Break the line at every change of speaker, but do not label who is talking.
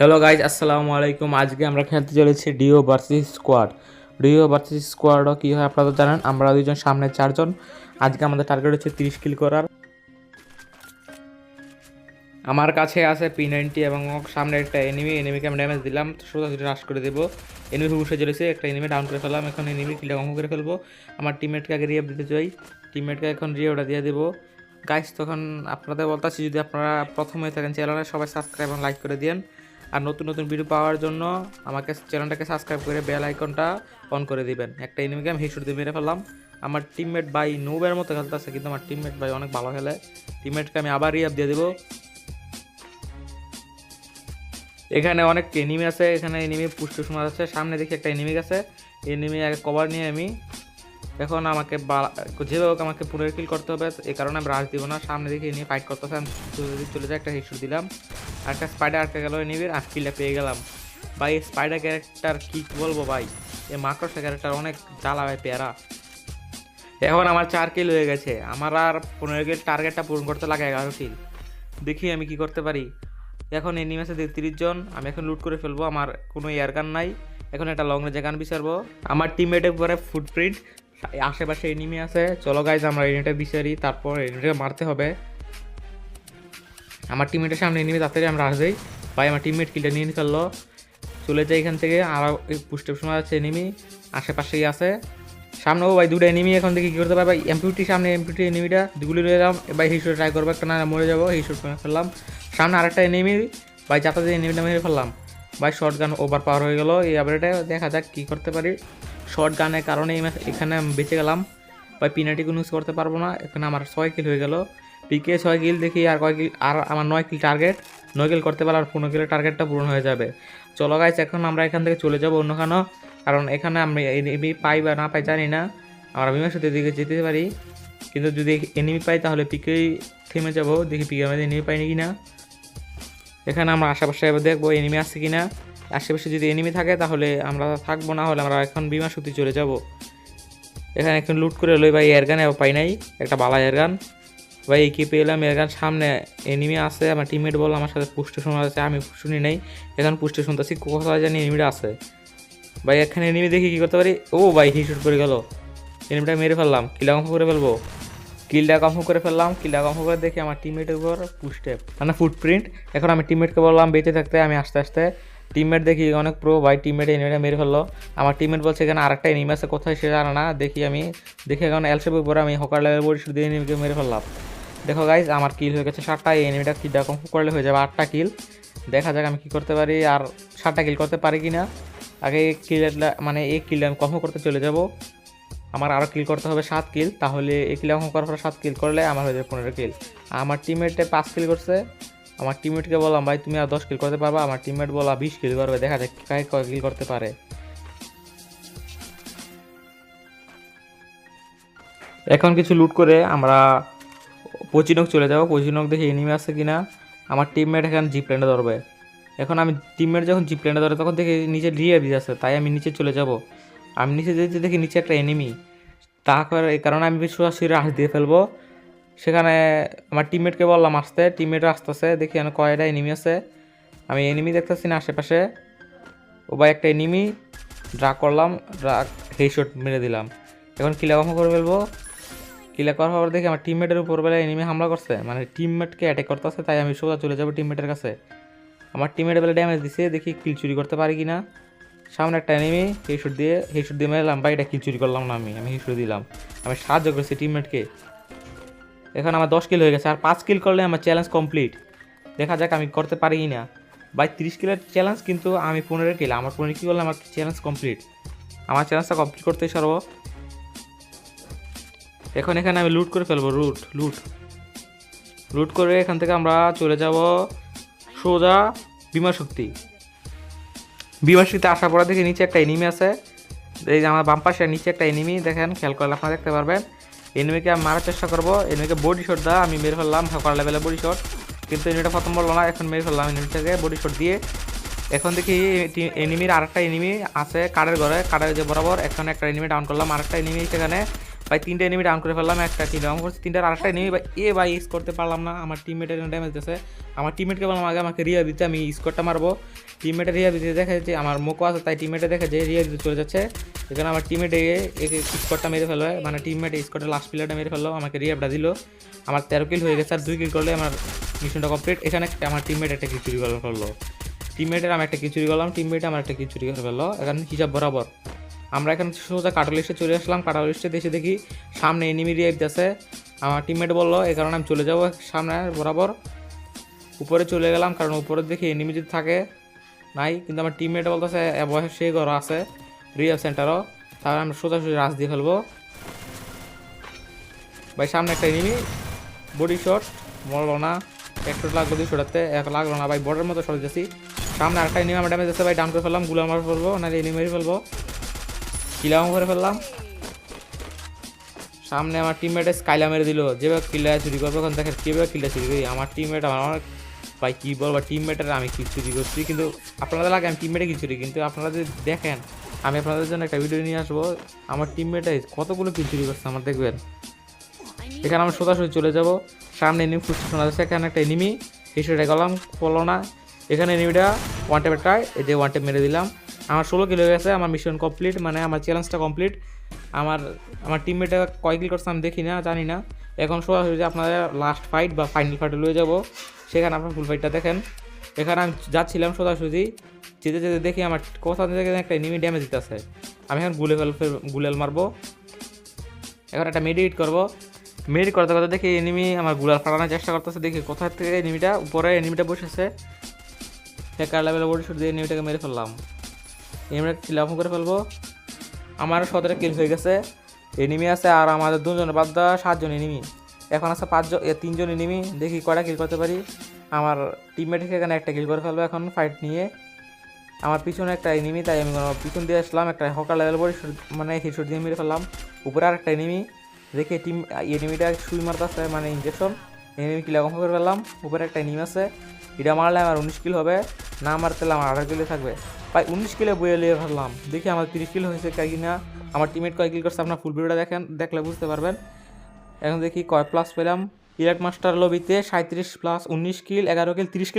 Hello guys আসসালামু আলাইকুম আজকে আমরা খেলতে চলেছি duo versus squad duo versus স্কোয়াডও কী হয় আপনারা জানেন, আমরা দুইজন সামনে চারজন। আজকে আমাদের টার্গেট হচ্ছে তিরিশ কিল করার। আমার কাছে আছে পি নাইনটি এবং সামনে একটা এনিমি এনিমিকে আমি ড্যামেজ দিলাম সোজাসুজি রাশ করে দেবো। এনিমি হুসে চলেছে একটা এনিমি ডাউন করে ফেললাম, এখন এনিমি কিলটা কম করে ফেলব। আমার টিমমেটকে আগে রিয়াব দিতে চাই। টিমমেটকে এখন রিয়াবটা দিয়ে দেবো। গাইস তখন আপনাদের বলতেছি, যদি আপনারা প্রথম থাকেন চ্যানেলে সবাই সাবস্ক্রাইব এবং লাইক করে দিন আর নতুন নতুন ভিডিও পাওয়ার জন্য আমাকে চ্যানেলটাকে সাবস্ক্রাইব করে বেল আইকনটা অন করে দিবেন। একটা আমি হিসুর দিয়ে মেরে ফেললাম। আমার টিমমেট ভাই নোবের মতো খেলতেছে, কিন্তু আমার টিমমেট ভাই অনেক ভালো খেলে। টিমমেটকে আমি আবার রিয়াব দিয়ে দেবো। এখানে অনেক এনিমি আছে, এখানে এনিমি পুষ্ট সময় আছে, সামনে দেখি একটা এনিমি আছে এনিমি আগে কভার নিয়ে আমি। এখন আমাকে যেভাবে হোক আমাকে কিল করতে হবে এই কারণে আমি রাশ দিব না। সামনে দেখি নিয়ে ফাইট করতেছে, আমি চলে যাই, একটা হিসুর দিলাম। একটা স্পাইডার আটকে গেল এনিমির আর কিলটা পেয়ে গেলাম। ভাই, এই স্পাইডার ক্যারেক্টার কি বলব ভাই? এই মাকড়সা ক্যারেক্টার অনেক জ্বালা ভাই পেয়ারা। এখন আমার চার কিল হয়ে গেছে। আমার আর পনেরো কিল টার্গেটটা পূরণ করতে লাগে এগারো কিল দেখি আমি কি করতে পারি। এখন এনিমি আছে তিরিশ জন, আমি এখন লুট করে ফেলব। আমার কোনো এয়ার গান নাই। এখন একটা লং রেঞ্জে গান বিচারবো। আমার টিমমেটের উপরে ফুটপ্রিন্ট আশেপাশে এনিমি আছে। চলো গাইজ আমরা এনিমিটা বিচারি। তারপর এনিমিটাকে মারতে হবে। আমার টিমমেটের সামনে এনিমি তাড়াতাড়ি আমরা আসবেই। ভাই, আমার টিমমেট কিলটা নিয়ে ফেলল। চলে যাই এখান থেকে আরও পুষ্টের সময় আছে এনিমি, আশেপাশেই আছে। সামনে, ও ভাই দুটো এনিমি, এখন থেকে কী করতে পারে। ভাই এমপিউটি সামনে এমপিউটি এনিমিটা দুগুলি রয়ে এলাম। ভাই হিসুরে ট্রাই করব, একটা না মরে যাব হিসুর ফেললাম। সামনে আরেকটা এনিমি, ভাই, যাতে এনিমিটা মেরে ফেললাম। ভাই শর্ট গান ওভার পাওয়ার হয়ে গেলো, এই আপডেটে দেখা যাক কী করতে পারি। শর্ট গানের কারণে এখানে বেঁচে গেলাম। ভাই পিনাটি কোনো ইউজ করতে পারব না। এখানে আমার ছয় কিল হয়ে গেল। পিকে ছয় কিল দেখি আর কয় কিল আর আমার নয় কিল টার্গেট নয় কিল করতে পারলে আর পনেরো কিলের টার্গেটটা পূরণ হয়ে যাবে। চলো গাইছে এখন আমরা এখান থেকে চলে যাব অন্যখানেও কারণ এখানে আমরা এনিমি পাই বা না পাই জানি না। আমরা বিমার সাথে দিকে যেতে পারি। কিন্তু যদি এনিমি পাই তাহলে পিকেই থেমে যাব। দেখি পিকে আমাদের এনিমি পাইনি নাকি না। এখানে আমরা আশেপাশে দেখব এনিমি আসছে কিনা। আশেপাশে যদি এনিমি থাকে তাহলে আমরা থাকব, না হলে আমরা এখন বিমা শক্তি চলে যাব। এখানে এখন লুট করে লই ভাই এয়ারগান পাই নাই। একটা বালা এয়ারগান ভাই কি পেলাম এয়ারগান সামনে এনিমি আছে, আমার টিমমেট বলল আমার সাথে পুষ্ট শোনা আছে, আমি শুনি নাই এখন পুষ্ট শুনতেছি কোথায় জানি এনিমিটা আছে। ভাই এখানে এনিমি দেখি কী করতে পারি? ও ভাই হিশুট করে গেল। এনিমিটা মেরে ফেললাম কিলা কম করে ফেলব। কিলটা কম করে ফেললাম কিলটা কম করে দেখি আমার টিমমেটের উপর পুস্টেপ মানে ফুটপ্রিন্ট এখন আমি টিমমেটকে বললাম, বেঁচে থাকতে, আমি আস্তে আস্তে টিমমেট দেখি, অনেক প্রো ভাই টিমমেট এনিমিটা মেরে ফেলল। আমার টিমমেট বলছে, এখানে আরেকটা এনিমি আছে, কোথায় সে জানে না? দেখি আমি, দেখি এখন এলসেপের উপরে আমি হকার লেভেল বডি শুধু এনিমিকে মেরে ফেললাম। দেখো গাইজ আমার কিল হয়ে গেছে সাতটা এনিমিটা কিলটা কম করলে হয়ে যাবে আটটা কিল দেখা যাক আমি কি করতে পারি, আর সাতটা কিল করতে পারি কি না আগে কিলটা মানে এই কিল আমি কম করতে চলে যাব। আমার আরও কিল করতে হবে সাত কিল তাহলে এই কিল এখন করার পর সাত কিল করলে আমার হয়ে যাবে পনেরো কিল আমার টিমমেটে পাঁচ কিল করছে। আমার টিমমেটকে বললাম, ভাই, তুমি আর দশ কিল করতে পারবা। আমার টিমমেট বলা বিশ কিল করবে। দেখা যাক কাকে কয় কিল করতে পারে। এখন কিছু লুট করে আমরা পচিনক চলে যাব পচিনক দেখে এনিমি আছে কিনা? আমার টিমমেট এখানে জিপ প্ল্যান্ডে ধরবে। এখন আমি টিমমেট যখন জিপ প্ল্যান্ডে ধরে, তখন দেখি নিচে রিয়ে দিয়ে আছে, তাই আমি নিচে চলে যাব। আমি নিচে যেতে দেখি নিচে একটা এনিমি তারপর এই কারণে আমি সরাসরি রাশ দিয়ে ফেলব। সেখানে আমার টিমমেটকে বললাম আসতে টিমমেট আসতেছে, দেখি এখানে কয়টা এনিমি আছে। আমি এনিমি দেখতেছি না আশেপাশে। ও বা একটা এনিমি ড্রাগ করলাম ড্রাগ হেডশট মেরে দিলাম। এখন কিলা কম করে ফেলব। কিলা করার পর দেখি আমার টিমমেটের উপর বেলা এনিমি হামলা করছে? মানে টিমমেটকে অ্যাটাক করতেছে, তাই আমি সোজা চলে যাব টিমমেটের কাছে। আমার টিমমেট বেলা ড্যামেজ দিছে, দেখি কিল চুরি করতে পারি কি না সামনে একটা এনিমি হেডশট দিয়ে হেডশট দিয়ে মেরলাম বা এটা কিল চুরি করলাম না আমি আমি হেডশট দিলাম। আমি সাহায্য করেছি টিমমেটকে এখন আমার দশ কিল হয়ে গেছে, আর পাঁচ কিল করলে আমার চ্যালেঞ্জ কমপ্লিট দেখা যাক আমি করতে পারি কি না বাই তিরিশ কিলের চ্যালেঞ্জ কিন্তু আমি পনেরো কিল আমার পনেরো কিল করলে আমার চ্যালেঞ্জ কমপ্লিট আমার চ্যালেঞ্জটা কমপ্লিট করতেই সরব এখন এখানে আমি লুট করে ফেলব রুট লুট লুট করে এখান থেকে আমরা চলে যাব সোজা বিমা শক্তি। বিমা শক্তিতে আসার পরে দেখি নিচে একটা এনিমি আছে। এই যে আমার বাম পাশে নিচে একটা এনিমি দেখেন, খেয়াল করলে আপনারা দেখতে পারবেন। এনিমিকে আমি মারার চেষ্টা করব। এনিমিকে বডি শট দেওয়া, আমি মেরে ফেললাম হকার লেভেলে বডি শট কিন্তু এনিমিটা প্রথম বলল না, এখন মেরে ফেললাম এনিমিটাকে বডি শট দিয়ে। এখন দেখি এনিমির আরেকটা এনিমি আছে কারের ঘরে। কারের যে বরাবর, এখন একটা এনিমি ডাউন করলাম, আরেকটা এনিমি সেখানে। ভাই, তিনটে এনিমি ডাউন করে ফেললাম, একটা কিল ডাউন করছি তিনটার আরেকটা এনিমি ভাই, এ ভাই ইস করতে পারলাম না। আমার টিমমেটের ড্যামেজ দিতেছে আমার টিমমেটকে বললাম, আগে আমাকে রিয়া দিতে, আমি স্কোরটা মারবো। টিমমেটে রিয়া দিতে দেখা যাচ্ছে, আমার মোকো আছে, তাই টিমমেটে দেখে যে রিয়া দিতে চলে যাচ্ছে। এখানে আমার টিমমেটে স্কোরটা মেরে ফেলবে। মানে টিমমেটে স্কোরটা লাস্ট প্লেয়ারটা মেরে ফেলল, আমাকে রিয়াবটা দিল। আমার তেরো কিল হয়ে গেছে, আর দুই কিল করলে আমার মিশনটা কমপ্লিট এখানে একটা- আমার টিমমেট একটা খিচুড়ি করে ফেলল টিমমেটের আমি একটা খিচুড়ি করলাম টিমমেট আমার একটা খিচুড়ি করে ফেলল। এখন হিসাব বরাবর। আমরা এখন সোজা কাটার লিস্টে চলে আসলাম, কাটার লিস্টে দেশে দেখি সামনে এনিমি রিয়েক্ট আছে। আমার টিমমেট বলল এই কারণে আমি চলে যাব সামনে বরাবর। উপরে চলে গেলাম, কারণ উপরে দেখি এনিমি যদি থাকে, নাই। কিন্তু আমার টিমমেট বলতেছে বয়স সেই ঘর আছে রিয়েল সেন্টারও তাহলে আমরা সোজাসুজি রাস দিয়ে ফেলব। ভাই, সামনে একটা এনিমি বডি শট মরলো না। এক শট লাগল দুই শটাতে এক লাগল না। ভাই বর্ডার মতো সরে যাচ্ছি সামনে আরেকটা এনিমি আমার ড্যামেজ আছে ভাই ডাউন করে ফেললামগুলো মার ফেলব না এনিমি ফেলব। কিলাম করে ফেললাম। সামনে আমার টিমমেটে স্কাইলা মেরে দিল। যেভাবে কিল্লা চুরি করব ওখান দেখেন কীভাবে কিল্লা চুরি করি। আমার টিমমেট আমার ভাই কী বলব টিমমেটের আমি কি চুরি করছি। কিন্তু আপনাদের লাগে আমি টিমমেটে কি চুরি, কিন্তু আপনারা যদি দেখেন, আমি আপনাদের জন্য একটা ভিডিও নিয়ে আসব। আমার টিমমেটে কতগুলো কি চুরি করছে, আমার দেখবেন। এখানে আমি সোজাসুজি চলে যাব। সামনে এনিমি ফুটছে শোনা যাচ্ছে, এখানে একটা এনিমি হিসেবে গেলাম পড়ল না। এখানে এনিমিটা ওয়ান ট্রাই এই যে ওয়ান টেপ মেরে দিলাম। আমার ষোলো কিলো হয়ে গেছে, আমার মিশন কমপ্লিট মানে আমার চ্যালেঞ্জটা কমপ্লিট আমার আমার টিমমেটে কয় কিল করছে আমি দেখি না, জানি না। এখন সোজাসুজি আপনাদের লাস্ট ফাইট বা ফাইনাল ফাইটে লয়ে যাব। সেখানে আপনার ফুল ফাইটটা দেখেন। এখানে আমি যাচ্ছিলাম সোজাসুজি যেতে যেতে দেখি আমার কোথা থেকে একটা এনিমি ড্যামেজ দিতেছে। আমি এখন গুলে গুলেল মারবো। এখন একটা মেডিট করব। মেডিট করতে করতে দেখি এনিমি আমার গুলাল ফাটানোর চেষ্টা করতেছে। দেখি কোথা থেকে এনিমিটা উপরে এনিমিটা বসেছে। হ্যাকার লেভেলে বডি শুট দিয়ে এনিমিটাকে মেরে ফেললাম। এনিমিটা কিল অফ করে ফেলব। আমার সতেরো কিল হয়ে গেছে। এনিমি আছে আর আমাদের দুজন বাদ দেওয়া সাতজন এনিমি এখন আছে পাঁচজন তিনজন এনিমি দেখি কয়টা কিল করতে পারি। আমার টিমমেট এখানে একটা কিল করে ফেলব এখন ফাইট নিয়ে। আমার পিছনে একটা এনিমি তাই আমি পিছন দিয়ে আসলাম। একটা হকার লেভেল শুট মানে হিটশুট দিয়ে মেরে ফেললাম। উপরে আর একটা এনিমি দেখি টিম এনিমিটা সুই মারতেছে মানে ইঞ্জেকশন এনিমি কিল কম করে ফেললাম। উপরে একটা এনিমি আছে। এটা মারলে আমার উনিশ কিল হবে। না মারতে আমার আঠারো কিলো থাকবে। প্রায় উনিশ কিলো বয়ে নিয়ে ভাবলাম। দেখি আমার তিরিশ কিলো হয়েছে কি না আমার টিমেট কয় কিল করছে আপনার ফুল ভিডিওটা দেখেন, দেখলে বুঝতে পারবেন। এখন দেখি কয় প্লাস পেলাম। ইলেক মাস্টার লবিতে সাঁত্রিশ প্লাস উনিশ কিল এগারো কিল তিরিশ কিল